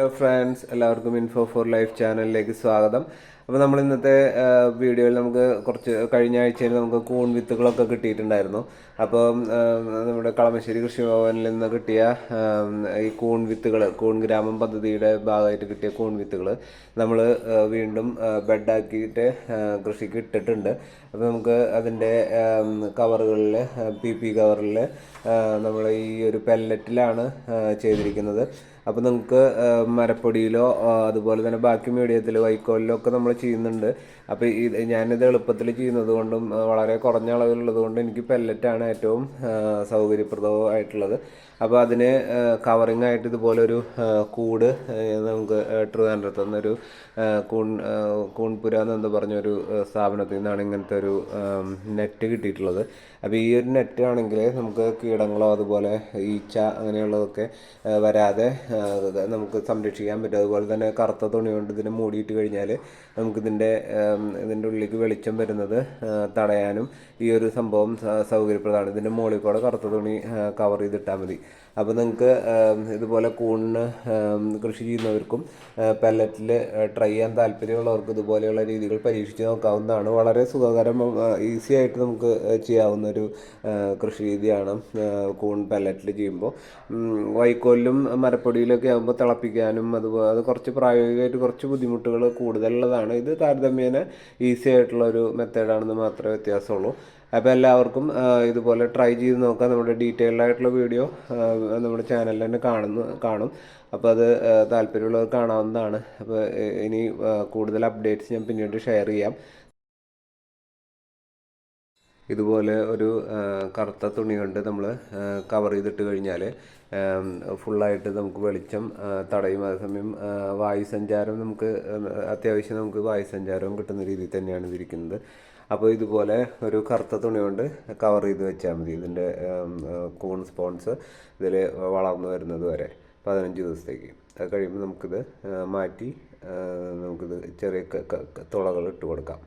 Hello friends എല്ലാവർക്കും info for life ചാനലിലേക്ക് സ്വാഗതം. അപ്പോൾ നമ്മൾ ഇന്നത്തെ വീഡിയോയിൽ നമുക്ക് കുറച്ച് കഴിഞ്ഞ ആഴ്ചയിൽ നമുക്ക് കൂൺ വിത്തുകളൊക്കെ കിട്ടിയിട്ടുണ്ടായിരുന്നു. അപ്പോൾ നമ്മുടെ കളമശ്ശേരി കൃഷിഭവനിൽ നിന്ന് കിട്ടിയ ഈ കൂൺ വിത്തുകൾ കൂൺ ഗ്രാമം പദ്ധതിയുടെ ഭാഗമായിട്ട് കിട്ടിയ കൂൺ വിത്തുകൾ നമ്മൾ വീണ്ടും ബെഡാക്കിയിട്ട് കൃഷിക്ക് ഇട്ടിട്ടുണ്ട്. അപ്പോൾ നമുക്ക് അതിന്റെ കവറുകളിൽ പി പി കവറിൽ നമ്മൾ ഈ ഒരു പെല്ലറ്റിലാണ് ചെയ്തിരിക്കുന്നത്. അപ്പോൾ നമുക്ക് മരപ്പൊടിയിലോ അതുപോലെ തന്നെ ബാക്കി മീഡിയത്തിൽ വൈക്കോലിലോ ഒക്കെ നമ്മൾ ചെയ്യുന്നുണ്ട്. അപ്പോൾ ഇത് ഞാനിത് എളുപ്പത്തിൽ ചെയ്യുന്നത് കൊണ്ടും വളരെ കുറഞ്ഞ അളവിലുള്ളത് കൊണ്ടും എനിക്ക് പെല്ലറ്റാണ് ഏറ്റവും സൗകര്യപ്രദമായിട്ടുള്ളത്. അപ്പോൾ അതിന് കവറിങ് ആയിട്ട് ഇതുപോലെ ഒരു കൂട് നമുക്ക് ട്രിവാൻഡ്രത്ത് നിന്നൊരു കൂൺ കൂൺപുര എന്ന് പറഞ്ഞൊരു സ്ഥാപനത്തിൽ നിന്നാണ് ഇങ്ങനത്തെ ഒരു നെറ്റ് കിട്ടിയിട്ടുള്ളത്. അപ്പോൾ ഈ ഒരു നെറ്റ് ആണെങ്കിൽ നമുക്ക് കീടങ്ങളോ അതുപോലെ ഈച്ച അങ്ങനെയുള്ളതൊക്കെ വരാതെ നമുക്ക് സംരക്ഷിക്കാൻ പറ്റും. അതുപോലെ തന്നെ കറുത്ത തുണി കൊണ്ട് ഇതിനെ മൂടിയിട്ട് കഴിഞ്ഞാൽ നമുക്കിതിന്റെ ഇതിന്റെ ഉള്ളിലേക്ക് വെളിച്ചം വരുന്നത് തടയാനും ഈ ഒരു സംഭവം സൗകര്യപ്രദമാണ്. ഇതിന്റെ മുകളിൽ കൂടെ കറുത്ത തുണി കവർ ചെയ്തിട്ടാൽ മതി. അപ്പോൾ നിങ്ങൾക്ക് ഇതുപോലെ കൂണിന് കൃഷി ചെയ്യുന്നവർക്കും പെല്ലറ്റിൽ ട്രൈ ചെയ്യാൻ താല്പര്യമുള്ളവർക്ക് ഇതുപോലെയുള്ള രീതികൾ പരീക്ഷിച്ച് നോക്കാവുന്നതാണ്. വളരെ സുഖകരം ഈസി ആയിട്ട് നമുക്ക് ചെയ്യാവുന്ന ഒരു കൃഷി രീതിയാണ് കൂൺ പെല്ലറ്റിൽ ചെയ്യുമ്പോൾ വൈക്കോലിലും മരപ്പൊടിയിലൊക്കെ ആകുമ്പോൾ തിളപ്പിക്കാനും അതുപോലെ അത് കുറച്ച് പ്രായോഗികമായിട്ട് കുറച്ച് ബുദ്ധിമുട്ടുകൾ കൂടുതലുള്ളതാണ്. ഇത് താരതമ്യേന ഈസി ആയിട്ടുള്ള ഒരു മെത്തേഡാണെന്ന് മാത്രമേ വ്യത്യാസമുള്ളൂ. അപ്പോൾ എല്ലാവർക്കും ഇതുപോലെ ട്രൈ ചെയ്ത് നോക്കാം. നമ്മുടെ ഡീറ്റെയിൽഡ് ആയിട്ടുള്ള വീഡിയോ നമ്മുടെ ചാനലിൽ തന്നെ കാണുന്നു കാണും. അപ്പോൾ അത് താല്പര്യമുള്ളവർ കാണാവുന്നതാണ്. അപ്പോൾ ഇനി കൂടുതൽ അപ്ഡേറ്റ്സ് ഞാൻ പിന്നീട് ഷെയർ ചെയ്യാം. ഇതുപോലെ ഒരു കറുത്ത തുണി കൊണ്ട് നമ്മൾ കവർ ചെയ്തിട്ട് കഴിഞ്ഞാൽ ഫുള്ളായിട്ട് നമുക്ക് വെളിച്ചം തടയും. അതേസമയം വായുസഞ്ചാരം നമുക്ക് അത്യാവശ്യം നമുക്ക് വായുസഞ്ചാരവും കിട്ടുന്ന രീതിയിൽ തന്നെയാണ് ഇതിരിക്കുന്നത്. അപ്പോൾ ഇതുപോലെ ഒരു കറുത്ത തുണി കൊണ്ട് കവർ ചെയ്ത് വെച്ചാൽ മതി. ഇതിന്റെ കൂൺ സ്പോൺസ് ഇതിൽ വളർന്നു വരുന്നത് വരെ പതിനഞ്ച് ദിവസത്തേക്ക്. അത് കഴിയുമ്പോൾ നമുക്കിത് മാറ്റി നമുക്കിത് ചെറിയ തുളകൾ ഇട്ട് കൊടുക്കാം.